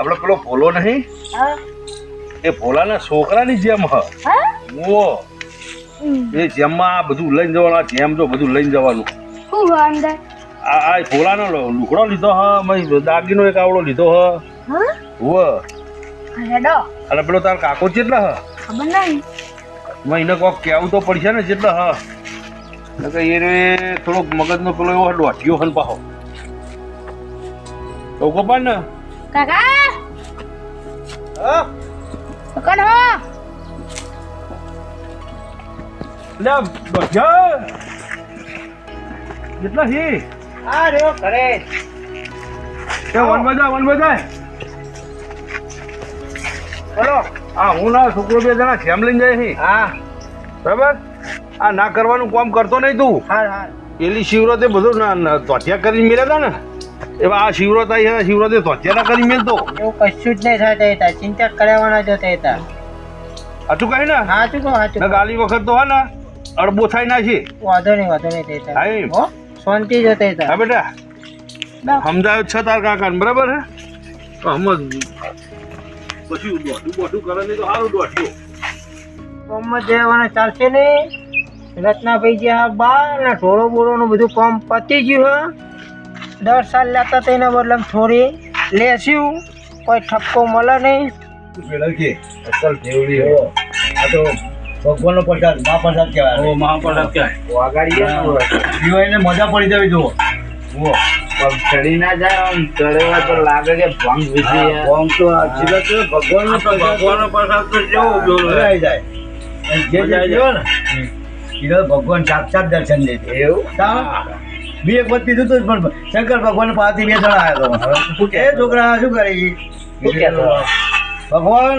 આપણે પેલો ભોલો નહીં? એ ભોલાના છોકરાની જેમ હ. એ જેમમાં આ બધું લઈને જવાનું આ જેમ જો બધું લઈને જવાનું. આ આ ભોલાનો લુકડો લીધો હ મય દાગીનો એક આવડો લીધો હ. હા? વ હેડો અને પેલો તાર કાકો કેટલા હ? ખબર નહીં. મહિને કોક કેવું તો પડશે ને જેટલા હ. એટલે એ રે થોડોક મગજનો પેલો એવો દોઢિયો હન પાહો. તો કપાડ ને કાકા! હા હો. લે દોઢિયા કેટલા હી આ રે ઘરે. એ વન બજા વન બજા. બોલો. આ હું ના છોકરો બે જણા જેમ લઈને જાય હા. બરાબર? આ ના કરવાનું કામ કરતો નહીં તું. હા હાર. પેલી શિવરાતે બધું ના- ના કરીને મેળ્યા હતા ને. એવા આ શિવરાત છે શિવરાતે ના કરી મેલતો એવું કશું જ નહીં થાય તે ચિંતા કરાવવાના જો તે હાચું કહે ને? સાચું કહો હાચું ગાલી વખત તો હા ને અડબો થાય ના છે. વાંધો નહીં વાંધો નહીં તે હતા હા. શાંતિ જો તે હા બેટા. સમજાયો છે તાર કાકા બરાબર હે? તો સમજ પછી દોઢું બોઢું કરે નહીં તો સારું કોમમાં જવાના ચાલશે નહીં. રત્નાભાઈ જે આ બા ને ઢોળો બોળો નું બધું કામ પતી ગયું હે. દર સાલ લેતા તેના બદલે થોડી લેશું. કોઈ ઠપકો મળે નહીં. અસલ આ તો ભગવાનનો પ્રસાદ મહાપ્રસાદ કહેવાય. ઓ મહાપ્રસાદ કહેવાય. વાગાડી પીવાઈને મજા પડી જવી જુઓ. જુઓ. ચડી ના જાય આમ ચડેવા તો લાગે કે ભંગ વિધી ભંગ તો આ જીવત ભગવાનનો ભગવાનનો પ્રસાદ તો મજા જાય. જે જાય. ને. ભગવાન સાક્ષાત દર્શન દે એવું? બી એક વખત પીધું પણ શંકર ભગવાન પાસેથી બે જણા આવ્યા હતા એ છોકરા શું કરે? શું ભગવાન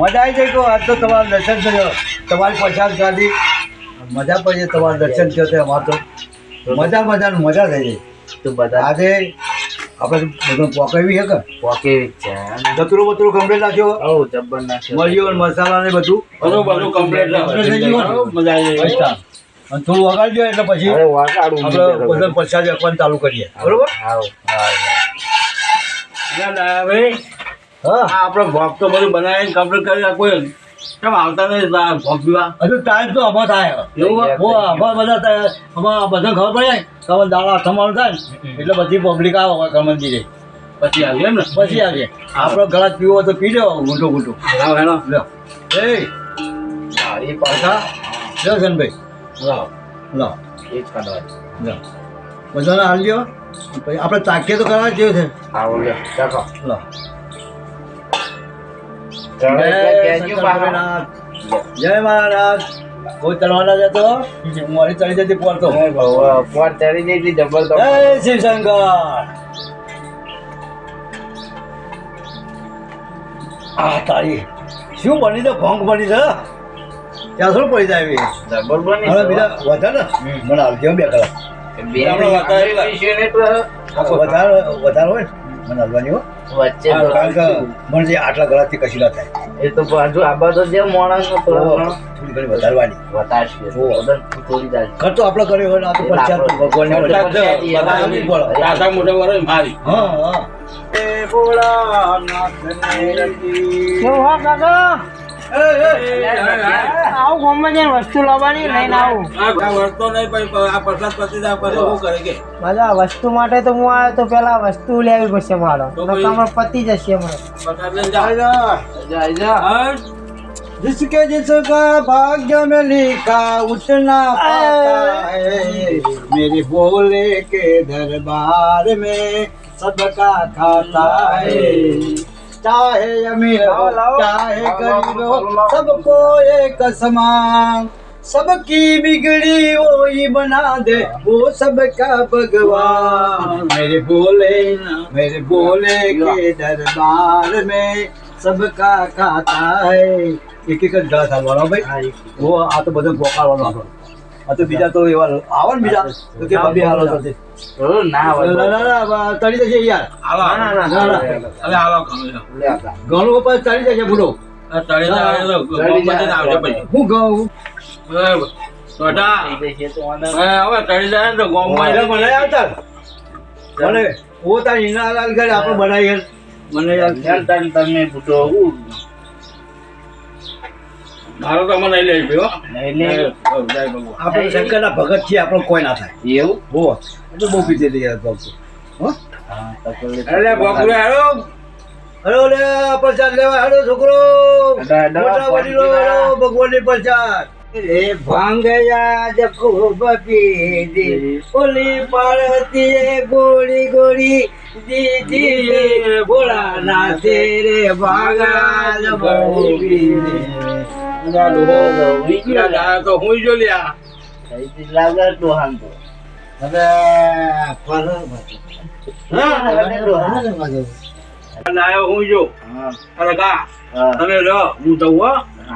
મજા આવી જાય કહો આજ તો તમારું દર્શન થયો. તમારી પ્રસાદ ખાધી મજા પડી તમારું દર્શન થયો તો અમારે તો. મજા મજાનું મજા થઈ જાય તો બધા આજે આપણે બધું પોકેવી છે કે? પોકેવી છે. જતરું બતરું કમ્પ્લેટ નાખ્યો ઓ જબ્બર નાખ્યો. મળ્યો ને મસાલા ને બધું. બધું બધું કમ્પ્લેટ છે. મજા આવી તાર. અને થોડું વગાડજો એટલે પછી આપણે બધા પ્રસાદ આપવાનું ચાલુ કરીએ. બરોબર? ભાઈ? હા. આપણો ભોગ તો બધું બનાવીને કમ્પ્લીટ કરી નાખો એમ. કેમ આવતા નહીં ભોગ પીવા હજુ ટાઈમ તો આમાં થાય. એવું? હો આમાં બધા આમાં બધા ખબર પડે? આમાં દાડા થમાણું થાય ને એટલે બધી પબ્લિક આવે મંદિરે પછી આવી એમ ને? પછી આવીએ. આપણો ગળા પીવો તો પી લો ગુંટો ગુંટો લાવ હેલો. લો એ. પાછા પાછા. લો સનભાઈ લાવ લો એ જ કાઢવા લો બધાને હાલજો પછી આપણે તાકીએ તો કરવા જેવું છે આવો લ્યો ચાખો લો જય એટલે મહારાજ કોઈ તળવાના જતો મારી ચડી જતી પડતો તો. પોર ચડી જઈ હતી જબરદસ્ત જય શિવશંકર આ તારી શું બની છે ભોંગ બની છે ત્યાં થોડું પડી જાય એવી. હવે બીજા વધારે ને? મને આવજો બે કલાક. બે વધારે વધારે વધારે હોય ને મને હાલવાની હો. વચ્ચે કારણ કે મને જે આટલા ગળાથી કશું ના થાય. એ તો પાછું આ તો જે માણસ થોડો ઘણો વધારવાની. વતાશી થોડી દાલ ખર્ચો આપણે કર્યો હોય ને આ તો પડે. દાદા મોટા વરો મારી હા હા. કેવું હો કાકા. આવું ગામમાં જઈને વસ્તુ લાવવાની લઈને આવું આ વર્તો નહીં પછી આ પ્રસાદ પતિ દા પછી શું કરે કે બધા વસ્તુ માટે તો હું આવ્યો તો પેલા વસ્તુ લેવી પડશે મારો તો પછી- નકામા પતી જશે મને પ્રસાદ લઈને જા જા જા હા. जिसके जिसका भाग्य में लिखा उतना पाता है मेरे भोले के दरबार में सबका खाता है चाहे अमीर हो चाहे गरीब हो सबको एक समान सबकी बिगड़ी वो ही बना दे वो सबका भगवान मेरे भोले मेरे भोले के दरबार में सबका खाता है એક એક જ ગ્લાસ હાલવાનો ભાઈ ઓ આ તો બધો ગોપાળવાનો આપણો આ તો બીજા તો એવા આવે ને બીજા. તો કે ભાભી હાલો તો ના ના તળી જશે યાર. આવા ના, ના, ના, ના. હવે આવા ઘણું ઉપર તળી જશે બુડો તળી તો હું ઘઉં? હવે તળી જાય ને ગોમમાં મને આવતા? મને ઓ તાર ઘરે આપણે બનાવીએ. મને યાર તમે બુડો હું મારો તો મને લઈ લે. હો એટલે જય ભગવાન. આપણે શંકરના ભગત છીએ આપણો કોઈ ના થાય. એવું? હો એટલે બહુ બાપુ. હેડો લે પ્રસાદ લેવા છોકરો. હેડો, હેડો, મોટા વડીલો ભગવાનની પ્રસાદ. રે ભાંગયા જ ખૂબ પીધી ઓલી પાર્વતીએ ગોળી ગોળી દીધી. ભોળાનાથે રે ભાંગા બહુ પીધી. હું. હા,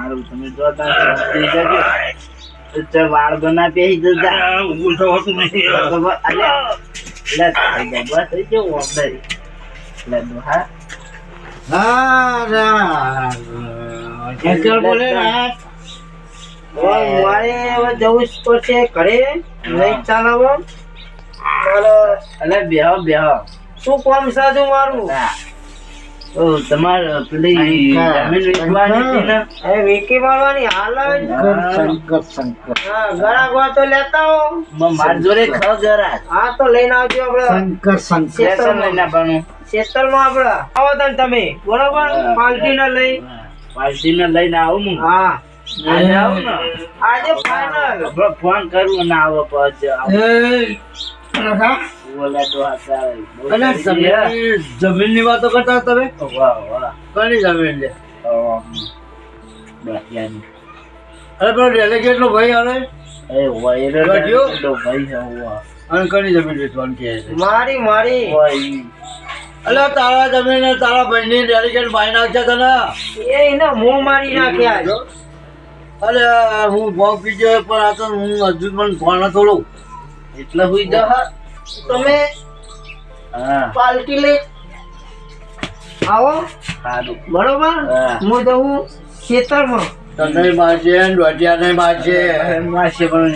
હું હું વાળ બના પેહી જતા આ તો હોતું નહીં અલ્યા લે થઈ ગયો બસ થઈ ગયો ઓર્ડર લે ડોહા હા, ના. અંકલ બોલે ને મારે હવે જવું જ પડશે ઘરે. નહીં ચાલાવો. મારે અલે બેહો બેહો. શું કામ સાજુ મારું? તમારે પેલી વેકી મારવાની હાલ શંકર શંકર. હા ગળા ગોળ તો લેતા હો. માર જોડે ખ ગરાજ હા તો લઈને આવજો આપડે શંકર શંકર. લઈને આવવાનું. ખેતરમાં આપણે. આવો તને તમે. બરોબર? પાલટી ને લઈ. પાર્ટીને લઈને આવું હું. હા. આજે આવું ને? આજે ફાઈનલ ફોન ના આવો પછી કરી? જમીનની વાતો કરતા તમે? વાહ વાહ કની જમીન લે? આમ. અરે પેલો ડેલિગેટ નો ભાઈ આવે? એ વૈરો ગઢિયો? તો ભાઈ છે, વાહ. અને કની જમીન વેચવાની કહે મારી મારી. વાહ, તારા જમીન ને તારા ભાઈની ડેલિગેટ ભાઈ નાખ્યા તને. એ એને મોં મારી નાખ્યા અરે હું ભોગ પીજો પણ આ તો હું હજુ પણ ભણ થોડું. એટલે હુઈ જા. તમે પાલટી લઈ આવો. બરોબર? હું. જવું ખેતરમાં. તને બાજે દોઢિયા ને માજે માસે પણ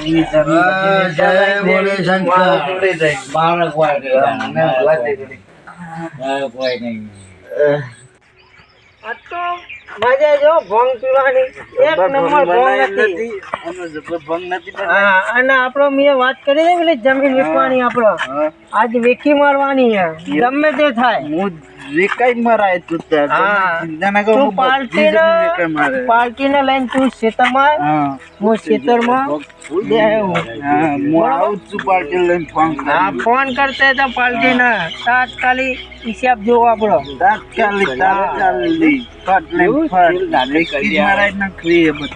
જય બોલે શંકર. બાળક હોય નહીં. આ તો મજા જો ભંગ પીવાની. એક નંબર ભંગ હતી ભંગ નથી હા અને આપણો મેં વાત કરી પેલી જમીન વેચવાની આપણો? આજ વેખી મારવાની ગમે તે થાય. હું વેકાઈ મરાય તું ના તું મારે. પાર્ટી પાર્ટીને લઈને તું ખેતરમાં હા. હું ખેતરમાં. હા, આવું છું પાર્ટી લઈને ફોન હા ફોન કરતા હતા પાર્ટીને તાત્કાલિક હિસાબ જોવો આપણો. તાત્કાલિક તાત્કાલિક.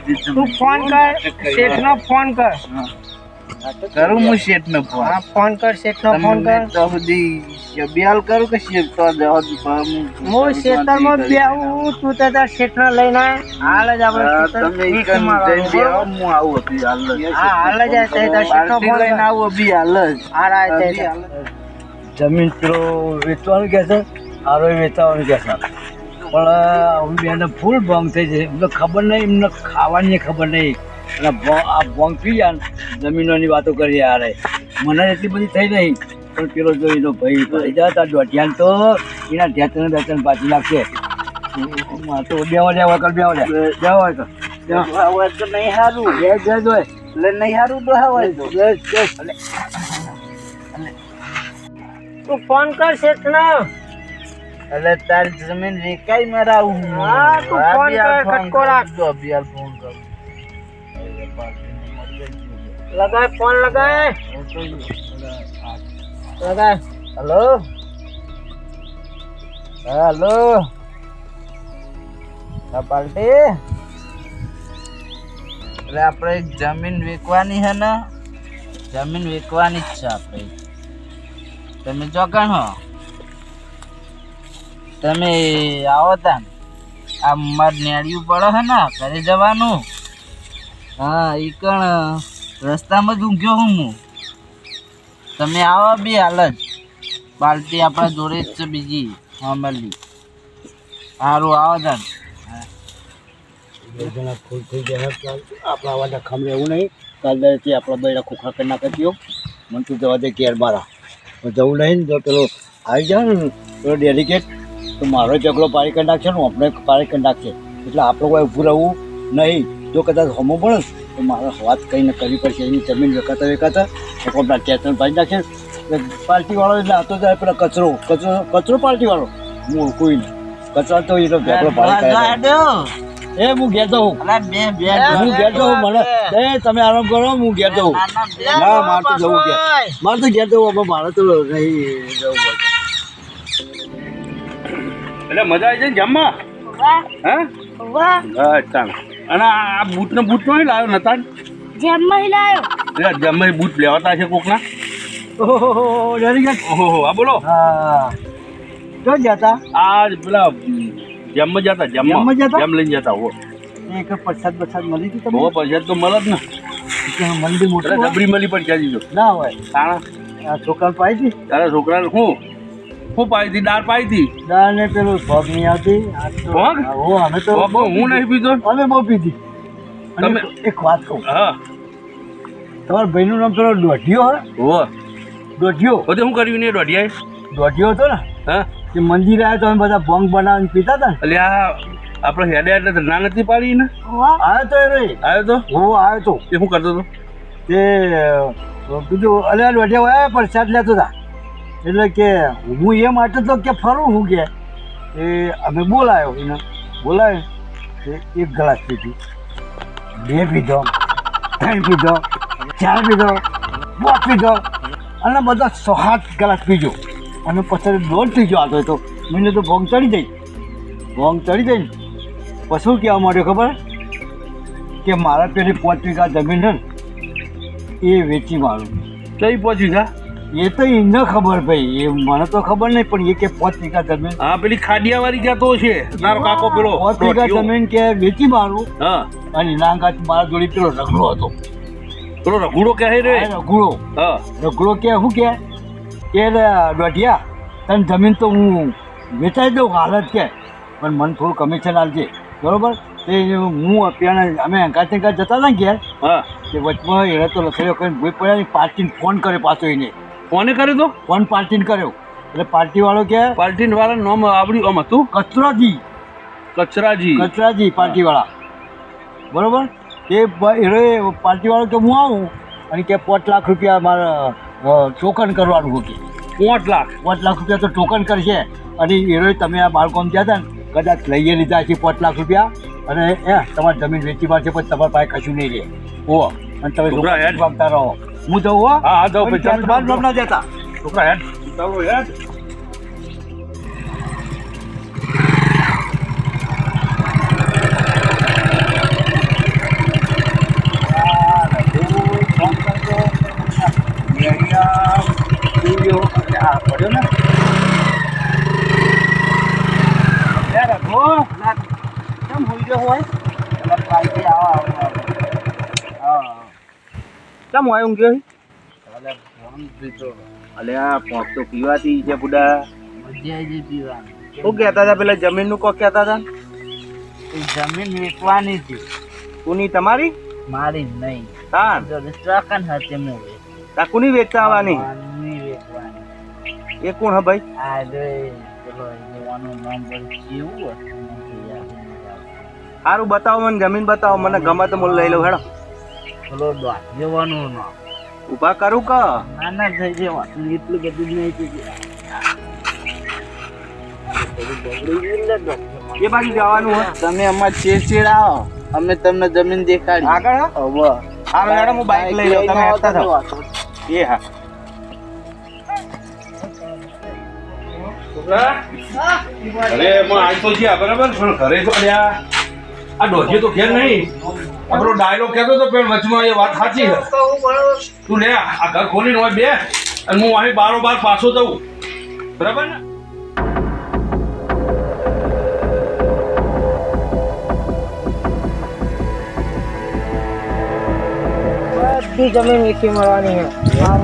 જ તું ફોન કર. શેઠનો ફોન કર. કરું હું શેઠને ફોન હા ફોન કર શેઠનો ફોન કર તો બધી બ્યાલ કરું કે શેઠ તો જવા દઉં, પણ હું- હું ખેતરમાં બેહું તું તો તાર શેઠને લઈને હાલ જ આપણે તમે ઈ વેચી કન જઈને હું આવું હતી હાલ જ. હા હાલ જ તે તાર શેઠનો પાર્ટી ફોન લઈને. આવું અભી હાલ જ. આ રાય તે. જમીન પેલો વેચવાનું કે છે આરો વેચવાનું કે છે પણ બેને ફૂલ ભંગ થઈ છે એમને ખબર નહીં એમને ખાવાની ખબર નહીં અને આ પી જમીનોની વાતો કરી યાર મને એટલી બધી થઈ નહીં પણ પેલો જો એનો ભાઈ ભાઈ જતા દોઢિયાન તો એના ઢેચણ બેચણ પાછી લાગશે તો બેવા લેવા કર બેવા લે બેવા હોય તો નહીં સારું બે બે જોય એટલે નહીં હોય તો. બસ તું ફોન કર શેઠનો એટલે તારી જમીન રેકાઈ મારા હું. હા, તું ફોન કર, કટકો રાખજો કરું. રાખ. જો અભી હાલ ફોન કરું. લગાય, ફોન લગાય. લગાય. હલો? હલો? પાલટી? એટલે આપણે જમીન વેચવાની છે ને? જમીન વેચવાની જ છે આપણે. તમે ચોકણ હો. તમે આવો તા આ મારે નેડિયું પડે છે ને, ઘરે જવાનું. હા એ કણ, રસ્તામાં જ ઊંઘ્યો હું હું. તમે આવો બી હાલ જ. બાલટી આપણા જોડે જ છે બીજી મામલી સારું આવો થઈ ગયા આપણા ખમરે એવું નહીં. કાલ આપણા બૈરા ખોખા કરી નાખે મને તું જવા દે કેર મારા. જવું નહીં ને જો પેલો આવી જાય ને. પેલો તો મારો ઝઘડો પારી કરી નાખશે ને આપણે પારી કરી નાખશે. એટલે આપણે કોઈ ઊભું રહેવું નહીં. જો કદાચ હોમો પડે તો મારે વાત કંઈ ન કરવી પડશે. એની જમીન વેકાતા વેકાતા તો ચેતન ભાઈ નાખે પાર્ટીવાળો એટલે આતો જાય પેલા કચરો. કચરો કચરો પાર્ટીવાળો હું ઓળખું નહીં. કચરા તો એનો ભેગો પાડી એ હું ઘેર જાઉં. અલા, બે બે હું ઘેર જાઉં મને. એ તમે આરામ કરો હું ઘેર જાઉં. ના, મારે તો જવું ઘેર. મારે તો ઘેર જવું હવે મારે તો નહીં જવું એટલે મજા આવી છે ને જમવા? હા? હા અચ્છા અને આ બૂટ ને બૂટ નો લાવ્યો? નતા જેમ લાવ્યો એટલે જેમમાં બૂટ લેવાતા છે કોકના? ઓહો ઓહો આ બોલો. હા. ક્યાં જતા? આ પેલા જેમમાં જતા જેમમાં. જતા? જેમ લઈને જતા હો. એક પ્રસાદ બસાદ મળી હતી હો તમને પૈસા તો મળે જ ને. મંડી મોટું? જબરી મળી પણ ક્યાં દીધો? ના હોય. તાણા. આ છોકરા પાઈ હતી? તારા છોકરાને હું? હું પાઈ હતી દાળ પાઈ હતી દાળ ને પેલું ભોગ નહીં આવતી. તો- ભોગ? હા, અમે તો બાબો, હું નહીં પીધો? અમે બહુ પીધી. તમે- એક વાત કહું. હા. તમારા ભાઈનું નામ પેલો દોઢિયો હો? દોઢિયો. બધે શું કર્યું ને દોઢિયાએ? દોઢિયો હતો ને? હા. તે મંદિરે આવ્યો તો અમે બધા ભોંગ બનાવીને પીતા હતા ને? એટલે આ આપણે હેડે એટલે ના નથી પાડી ને આવ્યો તો એ રહી આવ્યો તો? હું આવ્યો તો. એ શું કરતો હતો? તે બીજું કીધું અલ્યા દોઢિયા હોય પ્રસાદ લેતો હતા. એટલે કે હું એ માટે તો કે ફરું હું કે એ અમે બોલાયો એને. બોલાયો એ એક ગ્લાસ પીધી. બે પીધો, ત્રણ પીધો, ચાર પીધો, પાંચ પીધો, અને બધા સો સાત ગ્લાસ પીજો અને પછી દોઢ થઈ ગયો આતો તો. મને તો ભોંગ ચડી જઈ ભોંગ ચડી જઈ પછી શું કહેવા માંડ્યો ખબર? કે મારા પેલી પાંચ વીઘા જમીન છે ને, એ વેચી મારું. કઈ પહોંચ્યું કા એ તો એને ખબર ભાઈ એ મને તો ખબર નહીં પણ એ કે પાંચ વીઘા જમીન. હા પેલી ખાડિયાવાળી ક્યાં તો છે? તારો કાકો પેલો પાંચ વીઘા જમીન કે વેચી મારું. હા. અને એના મારા જોડે પેલો રગડો હતો. પેલો રઘુડો કહે રે? રઘુડો. હા. રગડો કે શું કે? કે લે દોઢિયા તને જમીન તો હું વેચાઈ દઉં હાલત કે. પણ મને થોડું કમિશન આપજે. બરોબર? તે હું અત્યારે અમે અંગાત જતા હતા ને ઘેર હા. તે વચમાં એને તો લખેલો કરીને ભૂઈ પડ્યા ને પાર્ટીને ફોન કરે પાછો એને. કોને કર્યો તો? ફોન પાર્ટીને કર્યો? એટલે પાર્ટીવાળો કે પાર્ટી વાળા નામ આવડ્યું આમ હતું. કચરાજી. કચરાજી. કચરાજી પાર્ટીવાળા. બરોબર? એ એ પાર્ટીવાળો કે હું આવું? અને કે પાંચ લાખ રૂપિયા મારે ટોકન કરવાનું હતું. પાંચ લાખ? પાંચ લાખ રૂપિયા તો ટોકન કરશે. અને એરોએ તમે આ બાળકોને ગયા હતા ને કદાચ લઈએ લીધા છે પાંચ લાખ રૂપિયા. અને એ તમારી જમીન વેચી મારશે પછી તમારી પાસે કશું નહીં રહે. ઓ અને તમે હેડ. રહો? હું જઉં હો. હા પણ ભાઈ ત્યાં બાર બાર ના જતા. છોકરા હેડ. ચાલો હેડ. કેમ હોય ગયો અલે આ પોપ તો પીવાથી છે બુડા. શું કહેતા હતા પેલા જમીનનું કોક કહેતા હતા? એ જમીન વેચવાની છે કોની તમારી? મારી જ નહીં. હા. જો ચોકન મેં. આ કોની વેચતા આવવાની વેચવાની. એ કોણ હે ભાઈ? આ રે પેલો નામ બોલ કેવું હતું. સારું બતાવો મને જમીન બતાવો મને ગમે તો મને લઈ લઉં હેડો. પેલો દોઢ જવાનો નામ ઊભા કરું ક? ના ના થઈ જવાનું એટલું કે દૂધ નહીં થઈ એ બાજુ જવાનું હોય તમે અમાર ચેડચેડ આવો. અમે તમને જમીન દેખાડી. આગળ હવે. હા મેડમ હું બાઈક લઈ જાઉં તમે આવતા થાવ એ હા. અરે હું આજ તો જ્યાં બરાબર? પણ ઘરે તો અલ્યા આ ડોજી તો ઘેર નહીં. આપણો ડાયલોગ કહેતો તો પણ વચમાં એ વાત સાચી છે. તું લે, આ ઘર ખોલીને હોય બે, અને હું અહીં બારો બાર પાછો જઉં. બરાબર ને? બધી જમીન વેચી મળવાની છે. આ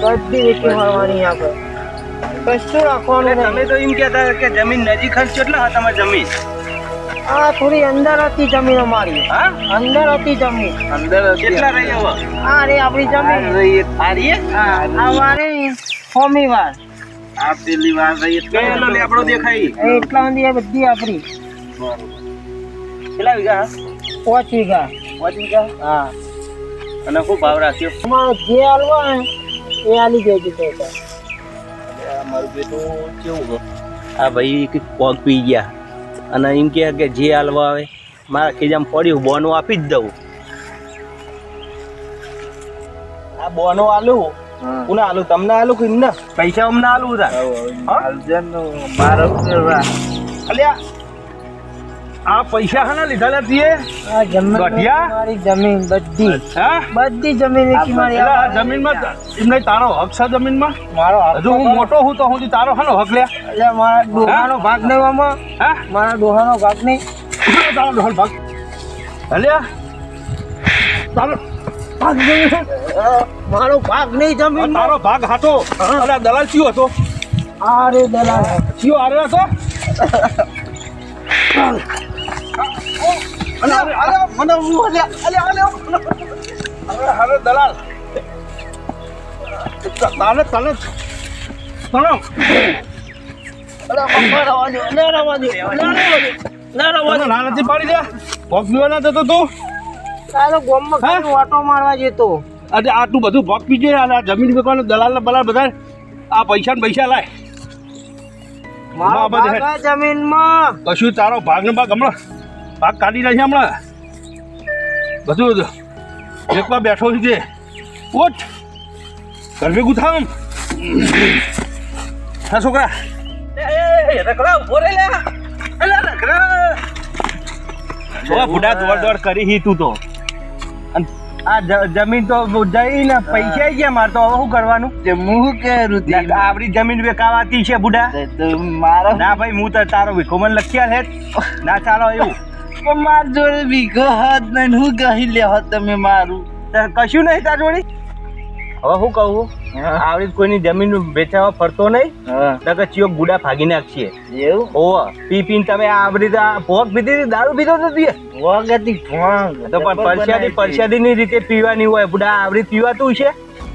બધી વેચી મળવાની આપણે. કશું રાખવાનું તમે તો એમ કહેતા કે જમીન નજીક હશે કેટલા હતા તમારી જમીન. આ થોડી અંદર હતી જમીન અમારી. હા? અંદર હતી જમીન. અંદર કેટલા રહી હવે? આ રે આપણી જમીન. આ રે આ મારી ફોમી વાર. આ પેલી વાર રહી એટલે લેબડો દેખાય? એટલા એ બધી આપણી. કેટલા વીઘા? પાંચ વીઘા. પાંચ વીઘા? હા. અને ખૂબ ભાવ રાખ્યો? જે હાલવા એ હાલી જાય. આ મારું બેટું કેવું આ ભાઈ કંઈક પગ પી ગયા. અને એમ કહે કે જે હાલવા આવે મારા ખીજામાં પડ્યું બોનું આપી જ દઉં. આ બોનો આલું? કોને આલું? તમને આલું કે એમને? પૈસા અમને આલું હતા અલ્યા આ પૈસા હાના લીધા લે તીએ આ જમીન ગઢિયા? મારી જમીન બધી. હા બધી જમીન વેચી મારી આ જમીનમાં એમને તારો હક છે જમીનમાં? મારો હજુ હું મોટો હું તો હું તારો હાનો હક લે. એટલે મારા ડોહાનો ભાગ નહીં આમાં હા? મારા ડોહાનો ભાગ નહીં. તારો ડોહલ ભાગ. અલ્યા તારો ભાગ. મારો ભાગ નહીં જમીન તારો ભાગ હાથો અલ્યા દલાલ કયો હતો. અરે દલાલ. કયો હારે હતો? અને મને હું દલાલ. તાને તને ના નથી પાડી દે ભોગ પીવાના જતો તું? તારો ગોમમાં ઓટો મારવા જતો. આજે આટલું બધું ભોગ પીજે અને આ જમીન વેચવાનું દલાલ બલાલ બધા આ પૈસા ને પૈસા લાય. જમીનમાં. કશું તારો ભાગ ને ભાગ હમણાં. ભાગ કાઢી નાખી હમણાં. બધું એકવાર બેઠો છે જે. ઉઠ. ઘર ભેગું થાવ હા છોકરા. રખડા ઊભો રે લે. રખડા. બુડા દોડ દોડ કરી હી તું. તો આ જ- જમીન તો જઈને પૈસા ગયા મારે તો. હવે શું કરવાનું? હું કે આપડી જમીન વેકાવાતી છે બુડા. મારો ના ભાઈ હું તો તારો વિખોમન લખ્યા છે. ના ચાલો એવું. માર જોડે વીઘો હાથ નહીં હું કહી લે તમે મારું? કશું નહીં તાર જોડે? હવે શું કહું આવડી કોઈની જમીન વેચાવા ફરતો નહીં નકર ચિયો ગુડા ભાગી નાખશે. એવું? ઓ પી પીને તમે આવડી ભોગ પીધી દારૂ પીધો તો તું ભોગ હતી ભોગ. તો પણ પરસાદી પરસાદી ની રીતે પીવાની હોય બુડા આવડી પીવાતું છે?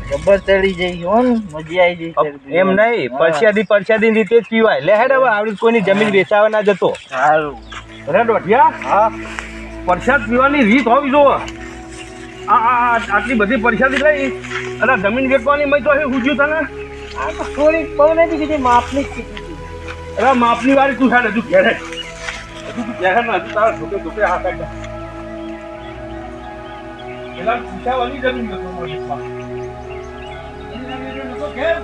ખબર ચડી જઈ હો મજા આવી જઈ એમ નહીં પરસાદી પરસાદી રીતે જ પીવાય. લે હેડ હવે આવડી કોઈની જમીન વેચાવા ના જતો. સારું. અરે હા. પરસાદ પીવાની રીત હોવી જોવો. આ આ આટલી બધી પરસાદી લઈ અને જમીન વેચવાની મેં તો અહીં ઉજ્યું તને. થોડી બહુ નથી કીધી માપની કીધી અરે માપની વાળી તું સાડે હજુ ઘેરે. હજુ તું ઘેરે ને હજુ તારા ઢોકે ઢોકે હાથ કાઢ્યા પેલા પૂછાવાની જમીન નતો મળી ઘેર